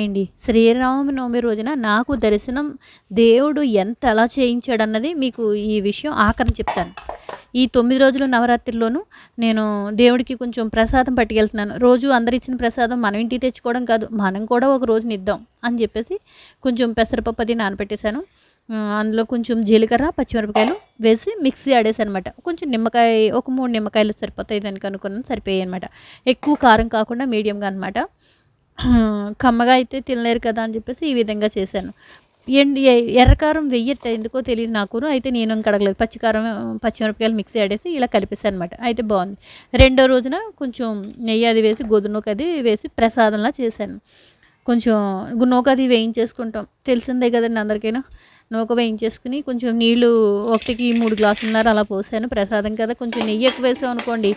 అండి శ్రీరామనవమి రోజున నాకు దర్శనం దేవుడు ఎంత ఎలా చేయించాడన్నది మీకు ఈ విషయం ఆఖరిని చెప్తాను. ఈ తొమ్మిది రోజులు నవరాత్రిలోనూ నేను దేవుడికి కొంచెం ప్రసాదం పట్టుకెళ్తున్నాను. రోజు అందరు ఇచ్చిన ప్రసాదం మనం ఇంటికి తెచ్చుకోవడం కాదు మనం కూడా ఒక రోజు నిద్దాం అని చెప్పేసి కొంచెం పెసరపప్పు అది నానబెట్టేశాను అందులో కొంచెం జీలకర్ర పచ్చిమిరపకాయలు వేసి మిక్సీ ఆడేసాను అనమాట కొంచెం నిమ్మకాయ ఒక మూడు నిమ్మకాయలు సరిపోతాయి దానికి అనుకున్నాను సరిపోయాయి అనమాట ఎక్కువ కారం కాకుండా మీడియంగా అనమాట కమ్మగా అయితే తినలేరు కదా అని చెప్పేసి ఈ విధంగా చేశాను. ఎండి ఎర్రకారం వెయ్యట ఎందుకో తెలియదు నాకు అయితే నేను కడగలేదు పచ్చికారం పచ్చిమిరపకాయలు మిక్సీ ఆడేసి ఇలా కలిపేసాను అనమాట అయితే బాగుంది. రెండో రోజున కొంచెం నెయ్యి అది వేసి గోధుమకి అది వేసి ప్రసాదంలా చేశాను. కొంచెం నూక అది వేయించేసుకుంటాం. తెలిసిందే కదండి అందరికైనా. నూక వేయించేసుకుని కొంచెం నీళ్ళు ఒకటికి మూడు గ్లాసులున్నర అలా పోసాను. ప్రసాదం కదా. కొంచెం నెయ్యి ఎక్కువ వేసాం అనుకోండి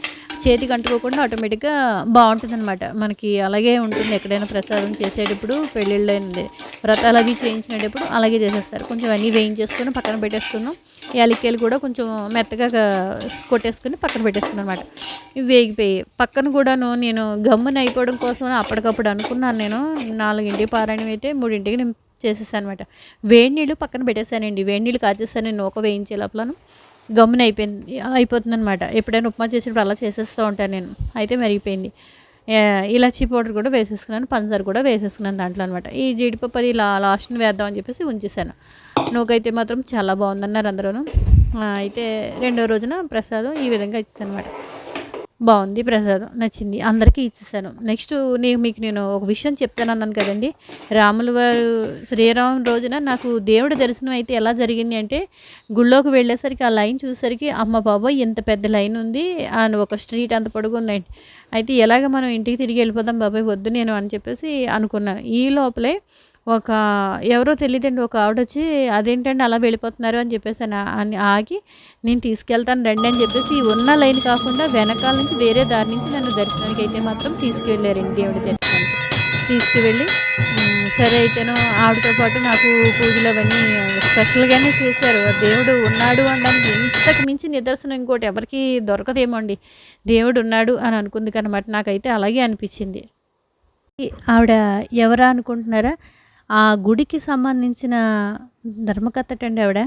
చేతికి అంటుకోకుండా ఆటోమేటిక్గా బాగుంటుంది అనమాట మనకి అలాగే ఉంటుంది ఎక్కడైనా ప్రసాదం చేసేటప్పుడు పెళ్ళిళ్ళైంది వ్రతాలు అవి చేయించినప్పుడు అలాగే చేసేస్తారు. కొంచెం అన్నీ వేయించేసుకొని పక్కన పెట్టేసుకున్నాం. యాలక్కాయలు కూడా కొంచెం మెత్తగా కొట్టేసుకుని పక్కన పెట్టేసుకున్నాను అనమాట ఇవి వేగిపోయి పక్కన కూడాను నేను గమ్మున అయిపోవడం కోసం అప్పటికప్పుడు అనుకున్నాను నేను. నాలుగింటికి పారాయణం అయితే మూడింటికి నేను చేసేసాను అనమాట వేడి నీళ్ళు పక్కన పెట్టేశానండి. వేడి నీళ్ళు కాచేస్తాను నేను నూక వేయించే లోపలను గమ్మున అయిపోయింది అయిపోతుంది అనమాట ఎప్పుడైనా ఉప్మా చేసేటప్పుడు అలా చేసేస్తూ ఉంటాను నేను. అయితే మరిగిపోయింది. ఇలాచీ పౌడర్ కూడా వేసేసుకున్నాను పంచదార కూడా వేసేసుకున్నాను దాంట్లో అనమాట. ఈ జీడిపప్పు అది లా లాస్ట్ని వేద్దామని చెప్పేసి ఉంచేసాను. నూకైతే మాత్రం చాలా బాగుందన్నారు అందరూ అయితే రెండో రోజున ప్రసాదం ఈ విధంగా ఇచ్చేసాను అనమాట బాగుంది ప్రసాదం నచ్చింది. అందరికీ ఇచ్చేసాను. నెక్స్ట్ నేను మీకు నేను ఒక విషయం చెప్తాను అన్నాను కదండి. రాముల వారు శ్రీరామ రోజున నాకు దేవుడి దర్శనం అయితే ఎలా జరిగింది అంటే గుళ్ళోకి వెళ్ళేసరికి ఆ లైన్ చూసేసరికి అమ్మ బాబోయ్ ఎంత పెద్ద లైన్ ఉంది అని ఒక స్ట్రీట్ అంత పొడుగుందండి అయితే ఎలాగ మనం ఇంటికి తిరిగి వెళ్ళిపోదాం బాబాయ్ వద్దు నేను అని చెప్పేసి అనుకున్నాను ఈ లోపలే ఒక ఎవరో తెలియదండి ఒక ఆవిడ వచ్చి అదేంటండి అలా వెళ్ళిపోతున్నారు? అని చెప్పేసి అని ఆగి నేను తీసుకెళ్తాను రండి అని చెప్పేసి ఉన్న లైన్ కాకుండా వెనకాల నుంచి వేరే దారి నుంచి నన్ను దర్శనానికి అయితే మాత్రం తీసుకువెళ్ళారండి దేవుడి దర్శనానికి. తీసుకువెళ్ళి సరే అయితేను ఆవిడతో పాటు నాకు పూజలు అవన్నీ స్పెషల్గానే చేశారు. దేవుడు ఉన్నాడు అనడానికి ఇంతకు మించి నిదర్శనం ఇంకోటి ఎవరికి దొరకదేమో అండి. దేవుడు ఉన్నాడు అని అనుకుంది కనమాట. నాకైతే అలాగే అనిపించింది. ఆవిడ ఎవరా అనుకుంటున్నారా? ఆ గుడికి సంబంధించిన ధర్మకర్తటండి ఆవిడ.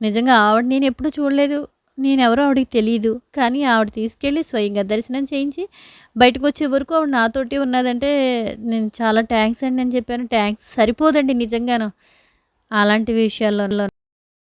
నిజంగా ఆవిడ నేను ఎప్పుడు చూడలేదు. నేను ఎవరో ఆవిడకి తెలియదు కానీ ఆవిడ తీసుకెళ్ళి స్వయంగా దర్శనం చేయించి బయటకు వచ్చే వరకు ఆవిడ నాతోటి ఉన్నదంటే నేను చాలా ట్యాంక్స్ అండి అని చెప్పాను. ట్యాంక్స్ సరిపోదండి నిజంగాను. అలాంటి విషయాల్లో